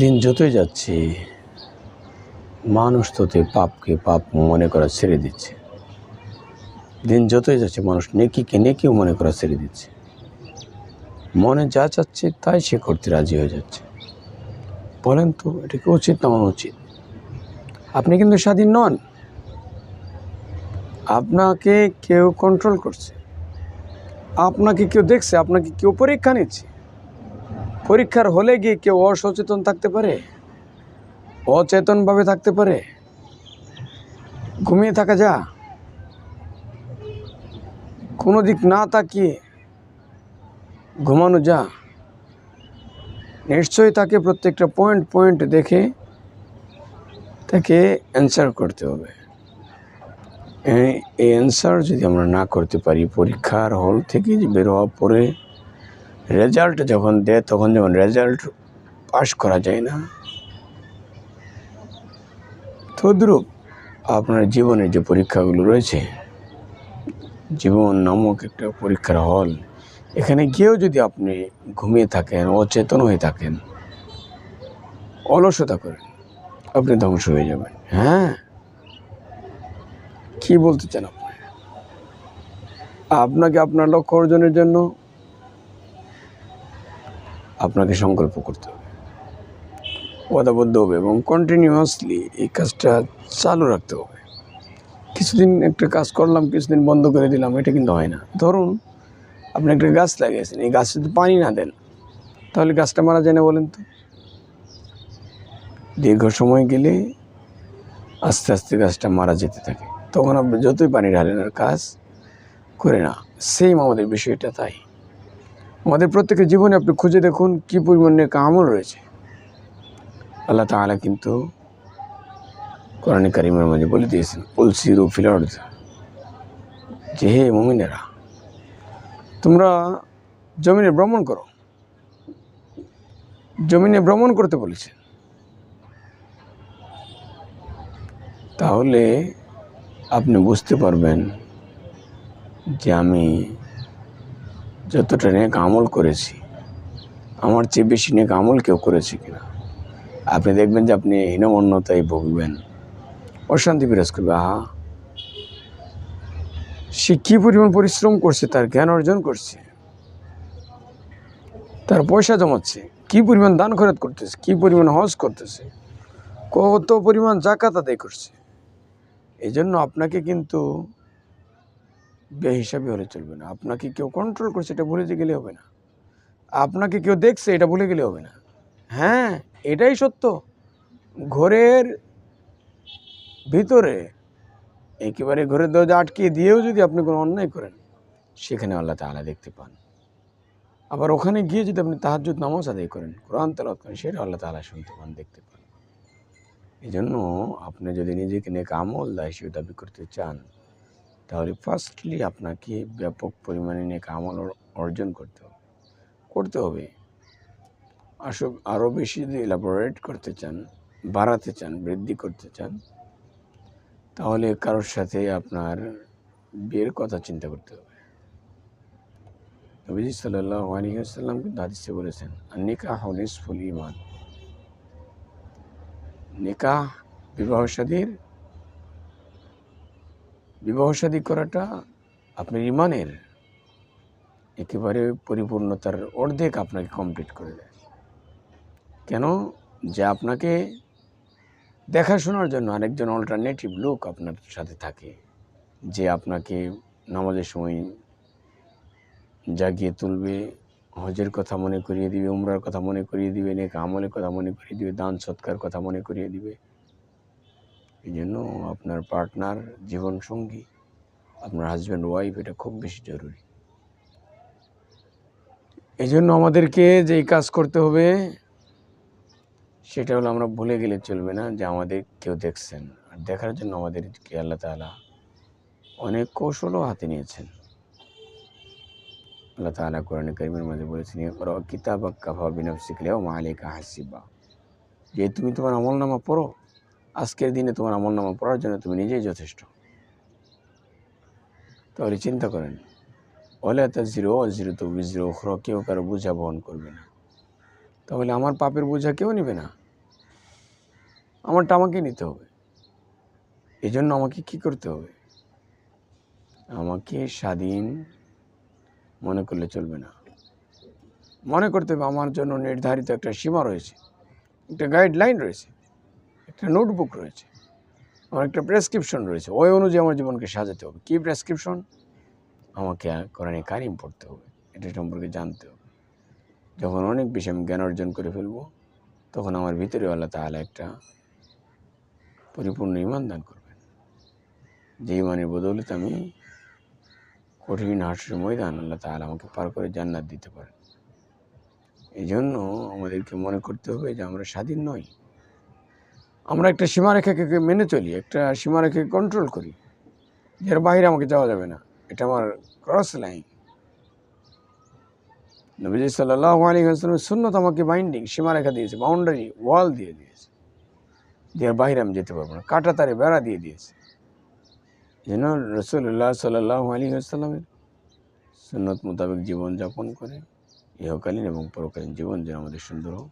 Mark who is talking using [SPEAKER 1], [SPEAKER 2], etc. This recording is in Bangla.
[SPEAKER 1] দিন যতই যাচ্ছে, মানুষ ততই পাপকে পাপ মনে করা ছেড়ে দিচ্ছে। দিন যতই যাচ্ছে, মানুষ নেকিকে নেকিও মনে করা ছেড়ে দিচ্ছে। মনে যা চাচ্ছে, তাই সে করতে রাজি হয়ে যাচ্ছে। বলেন তো, এটা কি উচিত না মনে উচিত আপনি কিন্তু স্বাধীন নন। আপনাকে কেউ কন্ট্রোল করছে। আপনাকে কেউ দেখছে, আপনাকে কেউ পরীক্ষা নিচ্ছে। পরীক্ষার হলে গিয়ে কেউ অসচেতন থাকতে পারে? অচেতনভাবে থাকতে পারে? ঘুমিয়ে থাকা যা। কোনো দিক না তাকিয়ে ঘুমানো যা। নিশ্চয়ই তাকে প্রত্যেকটা পয়েন্ট পয়েন্ট দেখে তাকে অ্যান্সার করতে হবে। এই অ্যান্সার যদি আমরা না করতে পারি, পরীক্ষার হল থেকে যে পরে রেজাল্ট যখন দেয়, তখন যখন রেজাল্ট পাস করা যায় না। তদ্রূপ আপনার জীবনের যে পরীক্ষাগুলো রয়েছে, জীবন নামক একটা পরীক্ষার হল, এখানে গিয়েও যদি আপনি ঘুমিয়ে থাকেন, অচেতন হয়ে থাকেন, অলসতা করেন, আপনি ধ্বংস হয়ে যাবেন। হ্যাঁ? কি বলতে চান আপনি? আপনাকে আপনার লক্ষ্য অর্জনের জন্য আপনাকে সংকল্প করতে হবে। ওয়াদাবদ্ধ হবে এবং কন্টিনিউয়াসলি এই কাজটা চালু রাখতে হবে। কিছুদিন একটা কাজ করলাম, কিছুদিন বন্ধ করে দিলাম, এটা কিন্তু হয় না। ধরুন, আপনি একটা গাছ লাগিয়েছেন, এই গাছ যদি পানি না দেন, তাহলে গাছটা মারা যায় না বলেন তো? দীর্ঘ সময় গেলে আস্তে আস্তে গাছটা মারা যেতে থাকে। তখন আপনি যতই পানি ঢালেন, আর কাজ করে না। সেম আমাদের বিষয়টা তাই। আমাদের প্রত্যেকের জীবনে আপনি খুঁজে দেখুন কী পরিমাণে কামল রয়েছে। আল্লাহ তাআলা কিন্তু কোরআন কারিমের মাঝে বলে দিয়েছেন উলসিরু ফিলার্ড যে হে মমিনেরা, তোমরা জমিনে ভ্রমণ করো। জমিনে ভ্রমণ করতে বলেছেন। তাহলে আপনি বুঝতে পারবেন যে আমি যতটা নেক আমল করেছি, আমার চেয়ে বেশি নেক আমল কেউ করেছে কিনা? আপনি দেখবেন যে আপনি হীনমন্যতায় ভুগবেন। অশান্তি বিরাজ করবে, আহা। সে কী পরিমাণ পরিশ্রম করছে, তার জ্ঞান অর্জন করছে? তার পয়সা জমাচ্ছে, কী পরিমাণ দান খরচ করতেছে, কী পরিমাণ হজ করতেছে, কত পরিমাণ জাকাত আদায় করছে। এই জন্য আপনাকে কিন্তু বেহিসাবি হলে চলবে না। আপনাকে কেউ কন্ট্রোল করছে এটা ভুলে যে গেলে হবে না। আপনাকে কেউ দেখছে, এটা ভুলে গেলে হবে না। হ্যাঁ এটাই সত্য। ঘরের ভিতরে, একেবারে ঘরের দরজা আটকে দিয়েও যদি আপনি কোনো অন্যায় করেন, সেখানে আল্লাহ তাআলা দেখতে পান। আবার ওখানে গিয়ে যদি আপনি তাহাজ্জুদ নামাজ আদায় করেন, কোরআন তেলাওয়াত করেন, সেটা আল্লাহ তাআলা শুনতে পান, দেখতে পান। এই জন্য আপনি যদি নিজেকে নেক আমল দায় হিসেবে দাবি করতে চান তাহলে ফার্স্টলি আপনাকে ব্যাপক পরিমাণে নেক আমল অর্জন করতে হবে। করতে হবে। আসব আরও বেশি যদি এলাবোরেট করতে চান, বাড়াতে চান, বৃদ্ধি করতে চান, তাহলে কারোর সাথে আপনার বিয়ের কথা চিন্তা করতে হবে। নবীজি সাল্লাহ কিন্তু হাদিসে বলেছেন নিকাহ নিসফুল ইমান নিকাহ বিবাহ সাদীর বিবাহ সাদী করাটা আপনার ইমানের একেবারে পরিপূর্ণতার অর্ধেক আপনাকে কমপ্লিট করে দেয়। কেন? যে আপনাকে দেখাশোনার জন্য আরেকজন অল্টারনেটিভ লোক আপনার সাথে থাকে, যে আপনাকে নামাজের সময় জাগিয়ে তুলবে, হজের কথা মনে করিয়ে দিবে, উমরার কথা মনে করিয়ে দিবে, নেক আমলের কথা মনে করিয়ে দিবে, দান সৎকার কথা মনে করিয়ে দিবে। এই জন্য আপনার পার্টনার জীবন সঙ্গী আপনার হাজব্যান্ড ওয়াইফ এটা খুব বেশি জরুরি। এই জন্য আমাদেরকে যেই কাজ করতে হবে, সেটা হলো আমরা ভুলে গেলে চলবে না যে আমাদের কেউ দেখছেন। আর দেখার জন্য আমাদেরকে আল্লাহ তাআলা অনেক কৌশলও হাতে নিয়েছেন। আল্লাহ তাআলা কোরআন কারিমের মধ্যে বলেছেন কিতাবাক কাফা লিয়াউমা আলাইকা হাসিবা। যে তুমি তোমার আমলনামা পড়ো আজকের দিনে তোমার আমলনামা পড়ার জন্য তুমি নিজেই যথেষ্ট। তাহলে চিন্তা করেন ওলা তা জিরো জিরো তো জিরো উখরা, কেউ কারও বোঝা বহন করবে না। তাহলে আমার পাপের বোঝা কেউ নেবে না। আমারটা আমাকে নিতে হবে। এই জন্য আমাকে কি করতে হবে? আমাকে স্বাধীন মনে করলে চলবে না। মনে করতে হবে আমার জন্য নির্ধারিত একটা সীমা রয়েছে, একটা গাইডলাইন রয়েছে। একটা নোটবুক রয়েছে, আমার একটা প্রেসক্রিপশন রয়েছে, ওই অনুযায়ী আমার জীবনকে সাজাতে হবে। কী প্রেসক্রিপশন? আমাকে কোরআনে কারিম পড়তে হবে, এটা সম্পর্কে জানতে হবে। যখন অনেক বেশি আমি জ্ঞান অর্জন করে ফেলব, তখন আমার ভিতরে আল্লাহ তাহলে একটা পরিপূর্ণ ইমান দান করবেন। যে ইমানের বদৌলতে আমি কঠিন হাসির ময়দান আল্লাহ তাহলে আমাকে পার করে জান্নাত দিতে পারেন। এই জন্য আমাদেরকে মনে করতে হবে যে আমরা স্বাধীন নই। আমরা একটা সীমারেখাকে মেনে চলি, একটা সীমারেখাকে কন্ট্রোল করি। যার বাইরে আমাকে যাওয়া যাবে না। এটা আমার ক্রস লাইন নবীজি সাল্লাহ আসলামের সুন্নত আমাকে বাইন্ডিং সীমারেখা দিয়েছে বাউন্ডারি ওয়াল দিয়ে দিয়েছে। যার বাইরে আমি যেতে পারব না। কাটা তারে বেড়া দিয়ে দিয়েছে। যেন রসুল্লাহ সাল্লাহ আলী আসসালামের সুন্নত মোতাবেক জীবনযাপন করে, ইহকালীন এবং পরকালীন জীবন যেন আমাদের সুন্দর হোক।